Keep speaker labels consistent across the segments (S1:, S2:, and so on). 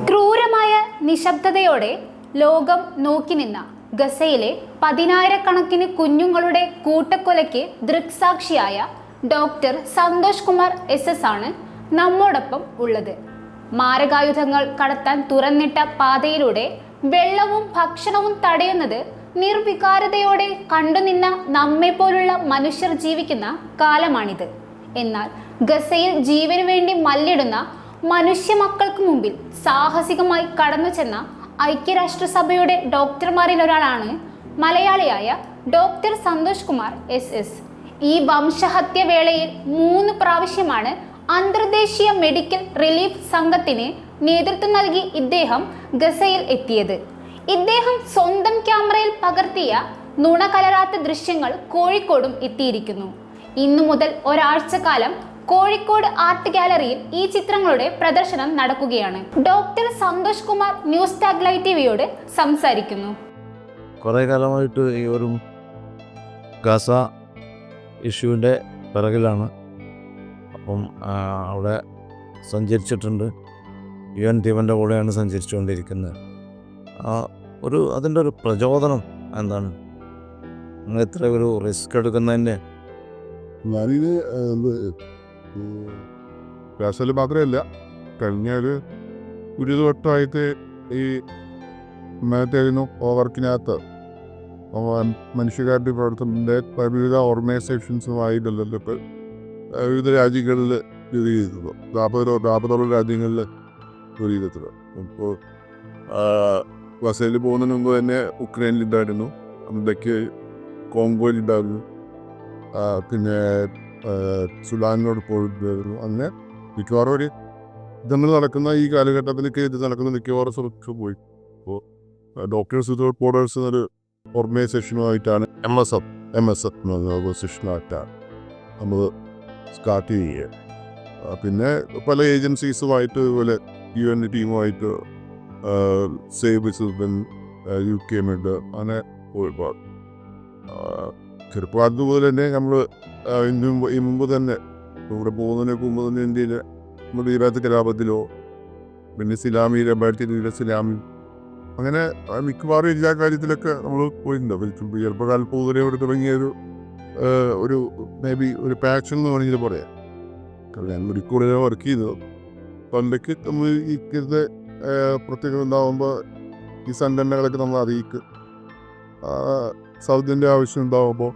S1: ക്രൂരമായ നിശബ്ദതയോടെ ലോകം നോക്കി നിന്ന ഗസയിലെ പതിനായിരക്കണക്കിന് കുഞ്ഞുങ്ങളുടെ കൂട്ടക്കൊലയ്ക്ക് ദൃക്സാക്ഷിയായ doctor Santhosh Kumar S S ആണ് നമ്മോടൊപ്പം ഉള്ളത്. മാരകായുധങ്ങൾ കടത്താൻ തുറന്നിട്ട പാതയിലൂടെ വെള്ളവും ഭക്ഷണവും തടയുന്നത് നിർവികാരതയോടെ കണ്ടുനിന്ന നമ്മെപ്പോലുള്ള മനുഷ്യർ ജീവിക്കുന്ന കാലമാണിത്. എന്നാൽ ഗസയിൽ ജീവനു വേണ്ടി മല്ലിടുന്ന മനുഷ്യ മക്കൾക്ക് മുമ്പിൽ സാഹസികമായി കടന്നു ചെന്ന ഐക്യരാഷ്ട്രസഭയുടെ ഡോക്ടർമാരിൽ ഒരാളാണ് മലയാളിയായ doctor Santhosh Kumar S S. ഈ വംശഹത്യ വേളയിൽ മൂന്ന് പ്രാവശ്യമാണ് അന്തർദേശീയ മെഡിക്കൽ റിലീഫ് സംഘത്തിന് നേതൃത്വം നൽകി ഇദ്ദേഹം ഗസയിൽ എത്തിയത്. ഇദ്ദേഹം സ്വന്തം ക്യാമറയിൽ പകർത്തിയ നുണ കലരാത്ത ദൃശ്യങ്ങൾ കോഴിക്കോടും എത്തിയിരിക്കുന്നു. ഇന്നു മുതൽ ഒരാഴ്ചക്കാലം കോഴിക്കോട് ആർട്ട് ഗാലറിയിൽ ഈ ചിത്രങ്ങളുടെ പ്രദർശനം നടക്കുകയാണ്. ഡോക്ടർ സന്തോഷ് കുമാർ ന്യൂസ് ടാഗ്ലൈ ടി ടിവിയോട് സംസാരിക്കുന്നു.
S2: കുറേ കാലമായിട്ട് ഈ ഒരു ഗസ ഇഷ്യൂവിന്റെ പിറകിലാണ്. അപ്പം അവിടെ സഞ്ചരിച്ചിട്ടുണ്ട്. യു എൻ ദീപന്റെ കൂടെയാണ് സഞ്ചരിച്ചുകൊണ്ടിരിക്കുന്നത്. ആ ഒരു അതിന്റെ ഒരു പ്രചോദനം എന്താണ്? നിങ്ങൾ ഇത്ര ഒരു റിസ്ക് എടുക്കുന്നതിന്റെ?
S3: ഞാനിത് ക്ലാസ്സിൽ മാത്രമല്ല കഴിഞ്ഞ ഒരു ഒരു വട്ടമായിട്ട് ഈ മറ്റേതിനും ഓവർക്കിനകത്ത് മനുഷ്യകാരുടെ പ്രവർത്തനത്തിന്റെ വിവിധ ഓർഗനൈസേഷൻസുമായി ബന്ധപ്പെട്ട് വിവിധ രാജ്യങ്ങളിൽ ജോലി ചെയ്തിരുന്നു നാൽപ്പതോ നാൽപ്പതോളം രാജ്യങ്ങളിൽ ജോലി ചെയ്തിട്ടുണ്ട്. അപ്പോൾ വസയിൽ പോകുന്നതിന് മുമ്പ് തന്നെ ഉക്രൈനിലുണ്ടായിരുന്നു അന്നേക്ക് കോങ്കോയിലുണ്ടായിരുന്നു പിന്നെ ആ, സുഡാനിനോട് പോയിരുന്നു അങ്ങനെ മിക്കവാറും ഒരു ഇതങ്ങൾ നടക്കുന്ന ഈ കാലഘട്ടത്തിലേക്ക് ഇത് നടക്കുന്ന മിക്കവാറും സ്ഥലത്ത് പോയി. അപ്പോൾ ഡോക്ടേഴ്സ് വിതൗട്ട് ബോർഡേഴ്സ് എന്നൊരു ഓർഗനൈസേഷനുമായിട്ടാണ് M S F M S F എന്ന ഓർഗനൈസേഷനായിട്ടാണ് നമ്മൾ സ്റ്റാർട്ട് ചെയ്യുക. പിന്നെ പല ഏജൻസീസുമായിട്ട് ഇതുപോലെ U N ടീമുമായിട്ട് save children U K med അങ്ങനെ ഒരുപാട്. ചെറുപ്പകാലത്ത് മുതൽ തന്നെ നമ്മൾ ഈ മുമ്പ് തന്നെ ഇവിടെ പോകുന്നതിന് മുമ്പ് തന്നെ ഇന്ത്യയിലെ നമ്മുടെ ഈരാത്ത് കലാപത്തിലോ പിന്നെ സിലാമി രണ്ടായിരത്തി സിലാമി അങ്ങനെ മിക്കവാറും എല്ലാ കാര്യത്തിലൊക്കെ നമ്മൾ പോയിട്ടുണ്ട്. ചെറുപ്പകാലം ചെറുപ്പകാലത്ത് ഇവിടെ തുടങ്ങിയ ഒരു ഒരു മേ ബി ഒരു പാഷൻ എന്ന് വേണമെങ്കിൽ പറയാം. കാരണം ഞാൻ മെഡിക്കൂളിൽ വർക്ക് ചെയ്തത് പണ്ടൊക്കെ നമ്മൾ ഈ കരുത് പ്രത്യേകത ഉണ്ടാകുമ്പോൾ ഈ സംഘടനകളൊക്കെ നമ്മൾ അറിയിക്കും. സൗദിന്റെ ആവശ്യം ഉണ്ടാകുമ്പോൾ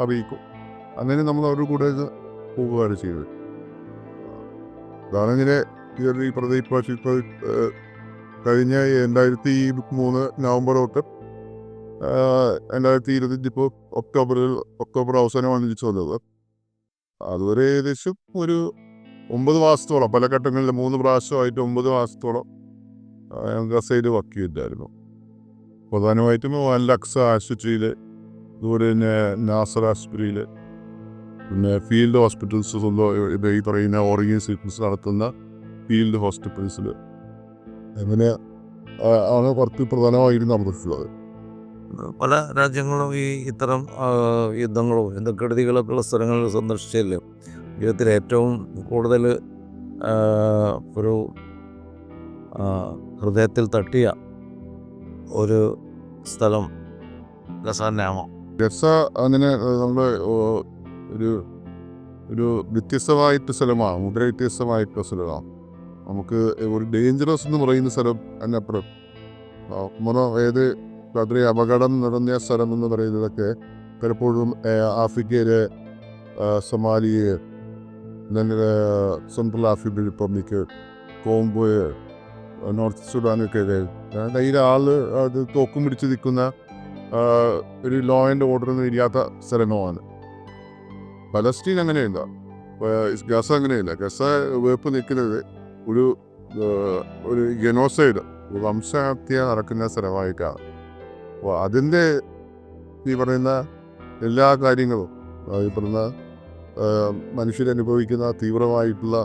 S3: അറിയിക്കും അങ്ങനെ നമ്മൾ അവരുടെ കൂടെ പോകുകയാണ് ചെയ്തത്. അതാണെങ്കിലെ ഈ പ്രദീപ് ഭാഷ കഴിഞ്ഞ രണ്ടായിരത്തി മൂന്ന് നവംബർ തൊട്ട് രണ്ടായിരത്തി ഇരുപത്തി ഇപ്പോൾ ഒക്ടോബറിൽ ഒക്ടോബർ അവസാനമാണ് തിരിച്ചു വന്നത്. അതുവരെ ഏകദേശം ഒരു ഒമ്പത് മാസത്തോളം പല ഘട്ടങ്ങളിൽ മൂന്ന് പ്രാവശ്യമായിട്ട് ഒമ്പത് മാസത്തോളം ഗസയിൽ വർക്ക് ചെയ്തിട്ടായിരുന്നു പ്രധാനമായിട്ടും വൻ അക്സ ആശുപത്രിയിൽ അതുപോലെ തന്നെ നാസർ ആശുപത്രിയിൽ പിന്നെ ഫീൽഡ് ഹോസ്പിറ്റൽസ് സ്വന്തം ഈ പറയുന്ന ഓർഗനൈസേഷൻസ് നടത്തുന്ന ഫീൽഡ് ഹോസ്പിറ്റൽസിൽ അങ്ങനെ ആണ് കുറച്ച് പ്രധാനമായിരുന്നു നടന്നിട്ടുള്ളത്.
S2: പല രാജ്യങ്ങളും ഈ ഇത്തരം യുദ്ധങ്ങളോ യുദ്ധക്കെടുതികളൊക്കെ ഉള്ള സ്ഥലങ്ങളിൽ സന്ദർശിച്ചല്ലേ ജീവിതത്തിൽ ഏറ്റവും കൂടുതൽ ഒരു ഹൃദയത്തിൽ തട്ടിയ ഒരു സ്ഥലം ഗസാനാമോ
S3: രസ അങ്ങനെ നമ്മൾ ഒരു ഒരു വ്യത്യസ്തമായിട്ട് സ്ഥലമാണ് മുദ്ര വ്യത്യസ്തമായിട്ടുള്ള സ്ഥലമാണ്. നമുക്ക് ഒരു ഡേഞ്ചറസ് എന്ന് പറയുന്ന സ്ഥലം അതിനപ്പുറം. നമ്മൾ ഏത് അത്രയും അപകടം നിറഞ്ഞ സ്ഥലം എന്ന് പറയുന്നതൊക്കെ പലപ്പോഴും ആഫ്രിക്കയിലെ സൊമാലിയ സെൻട്രൽ ആഫ്രിക്കൻ റിപ്പബ്ലിക്ക് കോംബോയ് നോർത്ത് സുഡാനൊക്കെ അതിൽ ആൾ അത് തോക്കും പിടിച്ച് നിൽക്കുന്ന ഒരു ലോ ആൻഡ് ഓർഡർ ഒന്നും ഇല്ലാത്ത സ്ഥലങ്ങളുമാണ് പലസ്തീൻ അങ്ങനെയല്ല ഗസ അങ്ങനെയല്ല. ഗസ വേപ്പ് നിൽക്കുന്നത് ഒരു ഒരു ജനോസൈഡ് വംശഹത്യ നടക്കുന്ന സ്ഥലമായിട്ടാണ്. അപ്പോൾ അതിന്റെ ഈ പറയുന്ന എല്ലാ കാര്യങ്ങളും ഈ പറയുന്ന മനുഷ്യരനുഭവിക്കുന്ന തീവ്രമായിട്ടുള്ള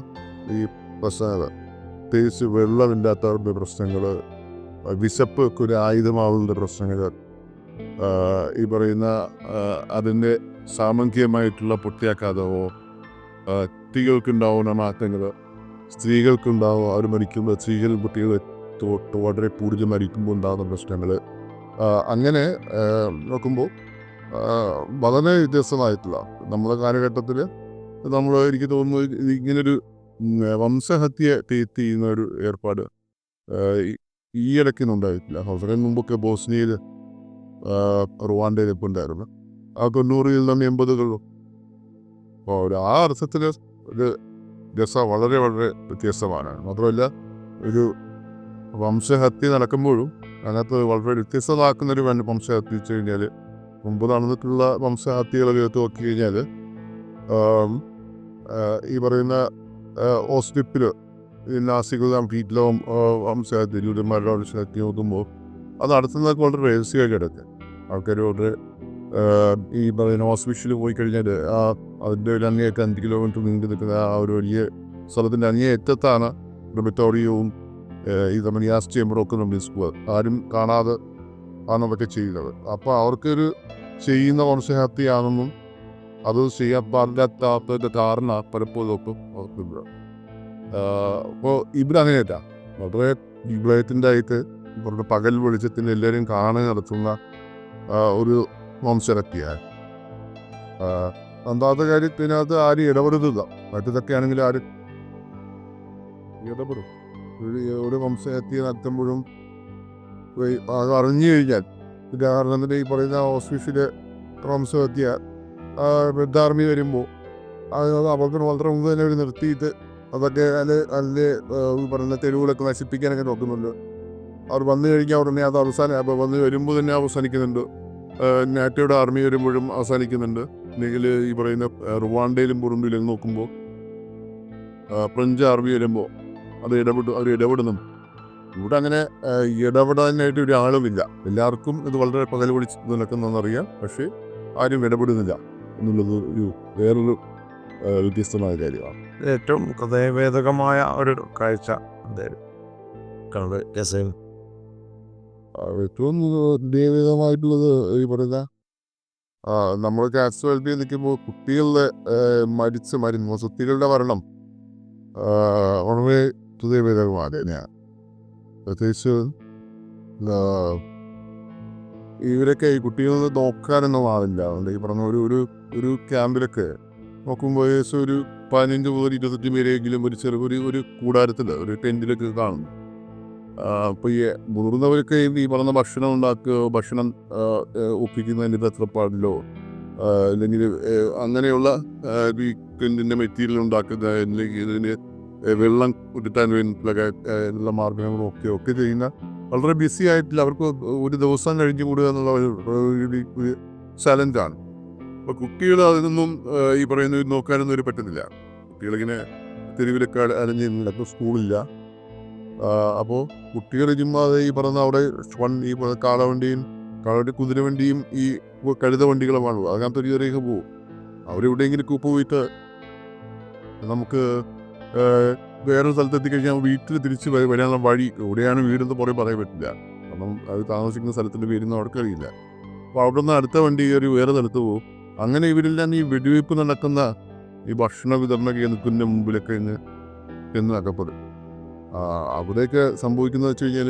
S3: ഈ പ്രശ്നങ്ങൾ പ്രത്യേകിച്ച് വെള്ളമില്ലാത്തവരുടെ പ്രശ്നങ്ങൾ വിശപ്പ് ഒരു ആയുധമാവുന്ന പ്രശ്നങ്ങൾ ഈ പറയുന്ന അതിന്റെ സാമൂഹികമായിട്ടുള്ള പൊട്ടിയാക്കാതവോ കുട്ടികൾക്കുണ്ടാവുന്ന മാറ്റങ്ങൾ സ്ത്രീകൾക്കുണ്ടാവും അവർ മരിക്കുമ്പോൾ സ്ത്രീകൾ കുട്ടികൾ വളരെ കൂടുതൽ മരിക്കുമ്പോൾ ഉണ്ടാകുന്ന പ്രശ്നങ്ങൾ അങ്ങനെ നോക്കുമ്പോൾ വളരെ വ്യത്യസ്തമായിട്ടുള്ള നമ്മുടെ കാലഘട്ടത്തിൽ നമ്മൾ എനിക്ക് തോന്നുന്നു ഇങ്ങനൊരു വംശഹത്യ തീർത്തി ചെയ്യുന്ന ഒരു ഏർപ്പാട് ഈ- ഇടയ്ക്കൊന്നും ഉണ്ടായിട്ടില്ല. വളരെ മുമ്പൊക്കെ ബോസ്നിയയിൽ റുവാണ്ടയിൽ ഇപ്പോൾ ഉണ്ടായിരുന്നു ആ തൊണ്ണൂറിൽ നിന്ന് എൺപതുകളിലും അപ്പോൾ ഒരു ആ അർത്ഥത്തിൽ ഒരു രസ വളരെ വളരെ വ്യത്യസ്തമാണ്. മാത്രമല്ല ഒരു വംശഹത്യ നടക്കുമ്പോഴും അതിനകത്ത് വളരെ വ്യത്യസ്തമാക്കുന്ന ഒരു വൻ വംശഹത്യ വെച്ച് കഴിഞ്ഞാൽ മുമ്പ് നടന്നിട്ടുള്ള വംശഹത്യകളൊക്കെ എടുത്ത് നോക്കി കഴിഞ്ഞാൽ ഈ പറയുന്ന ഓസ്റ്റിപ്പിൽ നാസികളും വീട്ടിലും വംശഹത്യ ജൂതന്മാരുടെ വംശഹത്യ നോക്കുമ്പോൾ അത് നടത്തുന്നതൊക്കെ വളരെ രഹസ്യമായി കിടക്കുക ആൾക്കാർ വളരെ ഈ പറയുന്ന ഹോസ്പിറ്റലിൽ പോയി കഴിഞ്ഞാൽ ആ അതിന്റെ ഒരു അങ്ങേയൊക്കെ അഞ്ച് കിലോമീറ്റർ നീണ്ടു നിൽക്കുന്ന ആ ഒരു വലിയ സ്ഥലത്തിന്റെ അങ്ങേ അറ്റത്താണ് ഡൊമിറ്റോറിയവും ഈ ഗ്യാസ് ചേമ്പറും ഒക്കെ നമ്മൾ സ്കൂൾ ആരും കാണാതെ ആണ് അതൊക്കെ ചെയ്യുന്നത്. അപ്പോൾ അവർക്കൊരു ചെയ്യുന്ന വംശഹത്യയാണെന്നും അത് ചെയ്യാൻ പാടില്ലാത്തതിന്റെ ധാരണ പലപ്പോഴും ഒക്കെ അവർക്കുണ്ട്. അപ്പോൾ അങ്ങനെയല്ല വളരെ വിപ്ലവത്തിന്റെ ആയിട്ട് ഇവരുടെ പകൽ വെളിച്ചത്തിൽ എല്ലാവരും കാണാൻ നടത്തുന്ന ഒരു വംശഹത്യയാണ് രണ്ടാമത്തെ കാര്യത്തിനകത്ത് ആരും ഇടപെടുത്തുക മറ്റതൊക്കെ ആണെങ്കിൽ ആരും ഇടപെടും. ഒരു ഒരു വംശഹത്യ നടത്തുമ്പോഴും അത് അറിഞ്ഞു കഴിഞ്ഞാൽ ഉദാഹരണത്തിന് ഈ പറയുന്ന ഓസ്ഫീസിലെ വംശഹത്യ ആർമി വരുമ്പോൾ അത് അവർക്ക് വളരെ മുമ്പ് തന്നെ അവർ നിർത്തിയിട്ട് അതൊക്കെ അതിൽ അതിൽ പറയുന്ന തെരുവുകളൊക്കെ നശിപ്പിക്കാനൊക്കെ നോക്കുന്നുണ്ട്. അവർ വന്നു കഴിഞ്ഞാൽ ഉടനെ അത് അവസാനം അപ്പോൾ വന്ന് വരുമ്പോൾ തന്നെ അവസാനിക്കുന്നുണ്ട്. നാറ്റോയുടെ ആർമി വരുമ്പോഴും അവസാനിക്കുന്നുണ്ട്. അല്ലെങ്കിൽ ഈ പറയുന്ന റുവാണ്ടയിലും ബുറുണ്ടിയിലും നോക്കുമ്പോൾ ഫ്രഞ്ച് ആർമി വരുമ്പോൾ അത് ഇടപെട്ട് അവർ ഇടപെടുന്നു ഇവിടെ അങ്ങനെ ഇടപെടാനായിട്ട് ഇടപെടാനായിട്ട് ഒരാളുമില്ല. എല്ലാവർക്കും ഇത് വളരെ പകൽ പിടിച്ച് നിലക്കുന്നറിയാം പക്ഷേ ആരും ഇടപെടുന്നില്ല എന്നുള്ളത് ഒരു വേറൊരു വ്യത്യസ്തമായ കാര്യമാണ്.
S2: ഏറ്റവും ഹൃദയവേദകമായ ഒരു കാഴ്ച എന്തായാലും കണ്ട് രസം
S3: ഏറ്റവും ദൈവികമായിട്ടുള്ളത് ഈ പറയുന്ന നമ്മൾ കാസ്വാലിറ്റി നിൽക്കുമ്പോൾ കുട്ടികളുടെ മരിച്ച് മരുന്ന് കുട്ടികളുടെ മരണം വളരെ ഹൃദയഭേദകമാണ്. തന്നെയാണ്. പ്രത്യേകിച്ച് ഇവരൊക്കെ ഈ കുട്ടികളെ നോക്കാനൊന്നും ആളില്ല. അതുകൊണ്ട് ഈ പറഞ്ഞ ഒരു ഒരു ഒരു ക്യാമ്പിലൊക്കെ നോക്കുമ്പോൾ ഏകദേശം ഒരു പതിനഞ്ച് മുതൽ ഇരുപത്തഞ്ച് പേരെങ്കിലും ഒരു ചെറിയ ഒരു ഒരു കൂടാരത്തിൽ ഒരു ടെന്റിലൊക്കെ കാണുന്നു. അപ്പോൾ ഈ മുതിർന്നവർക്ക് ഈ പറഞ്ഞ ഭക്ഷണം ഉണ്ടാക്കുക ഭക്ഷണം ഒപ്പിക്കുന്നതിന് ഇത് ഒപ്പിക്കുന്നതിന്റെ തത്രപ്പാടിലോ അല്ലെങ്കിൽ അങ്ങനെയുള്ള ടെന്റിന്റെ മെറ്റീരിയൽ ഉണ്ടാക്കുന്ന അല്ലെങ്കിൽ ഇതിന് വെള്ളം കിട്ടാൻ വേണ്ടിയിട്ടുള്ള മാർഗങ്ങളും ഒക്കെ ഒക്കെ ചെയ്യുന്ന വളരെ ബിസി ആയിട്ടില്ല അവർക്ക് ഒരു ദിവസം കഴിഞ്ഞു കൂടുക എന്നുള്ള ഒരു ചലഞ്ചാണ് അപ്പോൾ കുട്ടികൾ അതിനൊന്നും ഈ പറയുന്ന നോക്കാനൊന്നും ഒരു പറ്റുന്നില്ല കുട്ടികളിങ്ങനെ തെരുവിലൊക്കെ അലഞ്ഞ് അപ്പോൾ സ്കൂളില്ല അപ്പോൾ കുട്ടികൾ ചുമ്മാതെ ഈ പറഞ്ഞ അവിടെ ഈ കാളവണ്ടിയും കാളവണ്ടി കുതിരവണ്ടിയും ഈ കഴുത വണ്ടികളുമാണ് അതിനകത്ത് ഒരു ചെറിയ പോകും അവരെവിടെയെങ്കിലും പോയിട്ട് നമുക്ക് വേറൊരു സ്ഥലത്തെത്തി കഴിഞ്ഞാൽ വീട്ടിൽ തിരിച്ച് വരാനുള്ള വഴി എവിടെയാണ് വീടെന്ന് പുറകെ പറയാൻ പറ്റില്ല. കാരണം അത് താമസിക്കുന്ന സ്ഥലത്തിന്റെ പേരൊന്നും അവർക്ക് അറിയില്ല. അപ്പോൾ അവിടെ നിന്ന് അടുത്ത വണ്ടി കയറി വേറെ സ്ഥലത്ത് പോകും അങ്ങനെ ഇവരെല്ലാം ഈ വെടിവെയ്പ്പ് നടക്കുന്ന ഈ ഭക്ഷണ വിതരണ കേന്ദ്രത്തിന്റെ മുമ്പിലൊക്കെ ഇന്ന് ചെന്ന് അകപ്പെടും അവിടെയൊക്കെ സംഭവിക്കുന്നത് വെച്ച് കഴിഞ്ഞാൽ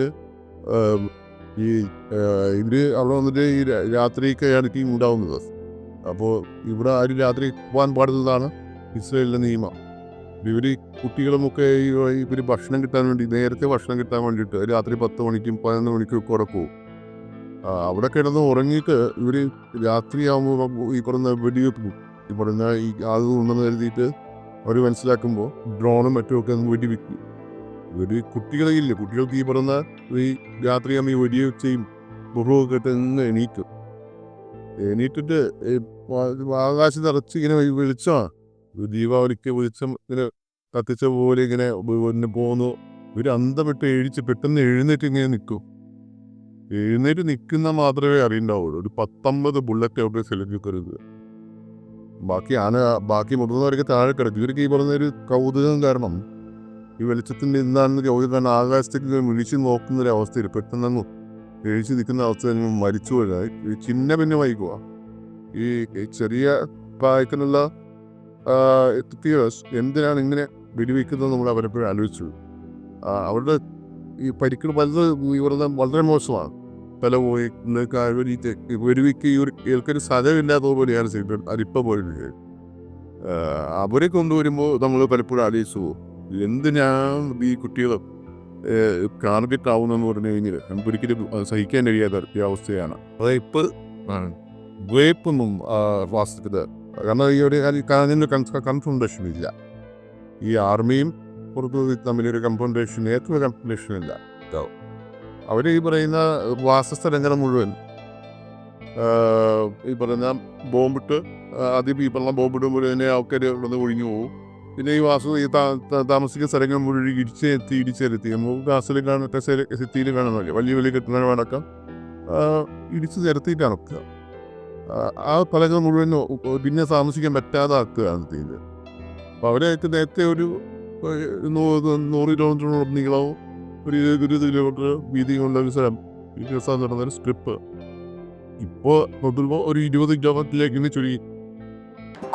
S3: ഈ ഇവർ അവിടെ വന്നിട്ട് ഈ രാത്രിയൊക്കെയാണ് ടീം ഉണ്ടാവുന്നത്. അപ്പോൾ ഇവിടെ ആരും രാത്രി പോകാൻ പാടുന്നതാണ് ഇസ്രയേലിന്റെ നിയമം. ഇവർ കുട്ടികളുമൊക്കെ ഇവർ ഭക്ഷണം കിട്ടാൻ വേണ്ടി നേരത്തെ ഭക്ഷണം കിട്ടാൻ വേണ്ടിയിട്ട് രാത്രി പത്ത് മണിക്കും പതിനൊന്ന് മണിക്കും ഒക്കെ ആ, അവിടെ കിടന്ന് ഉറങ്ങിയിട്ട് ഇവർ രാത്രിയാകുമ്പോൾ ഈ പറയുന്ന വെടിവെപ്പ് ഈ പറയുന്ന ഈ അത് ഉണ്ടെന്ന് കരുതിയിട്ട് അവർ മനസ്സിലാക്കുമ്പോൾ ഡ്രോണും മറ്റുമൊക്കെ വെടിവെക്കും. ഒരു കുട്ടികളില്ല കുട്ടികൾക്ക് ഈ പറഞ്ഞ ഈ രാത്രിയാകുമ്പോൾ ഈ വെടിയുച്ചയും ബഹുമൊക്കെ ഇട്ട് ഇന്ന് എണീക്കും. എണീറ്റിട്ട് ആകാശം നിറച്ച് ഇങ്ങനെ വെളിച്ചമാണ് ദീപാവലിക്ക് വെളിച്ചം ഇങ്ങനെ കത്തിച്ച പോലെ ഇങ്ങനെ പോകുന്നു ഒരു അന്തം എഴിച്ച് പെട്ടെന്ന് എഴുന്നേറ്റ് ഇങ്ങനെ നിൽക്കും. എഴുന്നേറ്റ് നിൽക്കുന്ന മാത്രമേ അറിയണ്ടാവുള്ളൂ. ഒരു പത്തൊമ്പത് ബുള്ളറ്റ് അവിടെ സെലക്ട് ബാക്കി ആന ബാക്കി മുതിർന്നവരൊക്കെ താഴെ കിടക്കും. ഇവർക്ക് ഈ പറഞ്ഞ ഒരു കൗതുകം കാരണം ഈ വെളിച്ചത്തിന്റെ എന്താണെന്ന് ചോദിക്കാൻ ആകാശത്തേക്ക് വിളിച്ചു നോക്കുന്ന ഒരു അവസ്ഥയിൽ പെട്ടെന്നു എഴിച്ച് നിൽക്കുന്ന അവസ്ഥ മരിച്ചു പോയതായി. ഈ ചിന്ന പിന്നെ വൈകുക ഈ ചെറിയ പ്രായത്തിലുള്ള എന്തിനാണ് ഇങ്ങനെ വെടിവെക്കുന്നത് നമ്മൾ അവരെപ്പോഴും ആലോചിച്ചു. അവരുടെ ഈ പരിക്ക് വലുത് ഇവരുടെ വളരെ മോശമാണ്. തല പോയി വെടിവെക്ക് ഒരു ഇവർക്കൊരു സ്ഥലമില്ലാത്ത പോലെയാണ് ചെയ്തത്. അതിപ്പോൾ പോയിട്ട് അവരെ കൊണ്ടുവരുമ്പോൾ നമ്മൾ പലപ്പോഴും ആലോചിച്ചു. പോകും എന്തിനാണ് ഈ കുട്ടികൾ ടാർഗറ്റ് ആവുന്നെന്ന് പറഞ്ഞു കഴിഞ്ഞാൽ നമുക്ക് ഒരിക്കലും സഹിക്കാൻ കഴിയാത്ത അവസ്ഥയാണ്. റേപ്പ് റേപ്പൊന്നും വാസ്തവത്തിൽ കാരണം ഈ ഒരു കാര്യം കൺഫ്രണ്ടേഷൻ ഇല്ല ഈ ആർമിയും പുറത്തു തമ്മിലൊരു കൺഫ്രണ്ടേഷൻ ഏറ്റവും കൺഫ്രണ്ടേഷൻ ഇല്ല അവർ ഈ പറയുന്ന വാസസ്ഥലങ്ങൾ മുഴുവൻ ഈ പറയുന്ന ബോംബിട്ട് അതിപ്പോൾ ഈ പറഞ്ഞ ബോംബിടുമ്പോൾ തന്നെ ആൾക്കാർ ഇവിടെ ഒഴിഞ്ഞു പോകും പിന്നെ ഈ വാസു ഈ താമസിക്കുന്ന സ്ഥലങ്ങൾ മുഴുവൻ ഇടിച്ചെത്തി ഇടിച്ചെത്തി നമുക്ക് കാസിൽ കാണുന്ന സിറ്റിയിൽ കാണുന്നില്ല വലിയ വലിയ കെട്ടിടങ്ങളടക്കം ഇടിച്ച് നിരത്തിയിട്ടാണ് ഒക്കെ ആ, സ്ഥലങ്ങൾ മുഴുവൻ പിന്നെ താമസിക്കാൻ പറ്റാതെ ആക്കുകയാണ് ചെയ്യുന്നത് അപ്പോൾ അവരായിട്ട് നേരത്തെ ഒരു നൂറ് കിലോമീറ്റർ നീളവും ഒരു ഇരുപത് കിലോമീറ്റർ വീതിയുള്ള ഒരു സ്ഥലം. ഈ ദിവസം നടന്നൊരു സ്ട്രിപ്പ്. ഇപ്പോൾ നോക്കുമ്പോൾ ഒരു ഇരുപത് കിലോമീറ്ററിലേക്ക് ചുരുങ്ങി.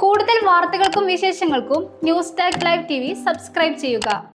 S1: കൂടുതൽ വാർത്തകൾക്കും വിശേഷങ്ങൾക്കും news Tak live T subscribe ചെയ്യുക.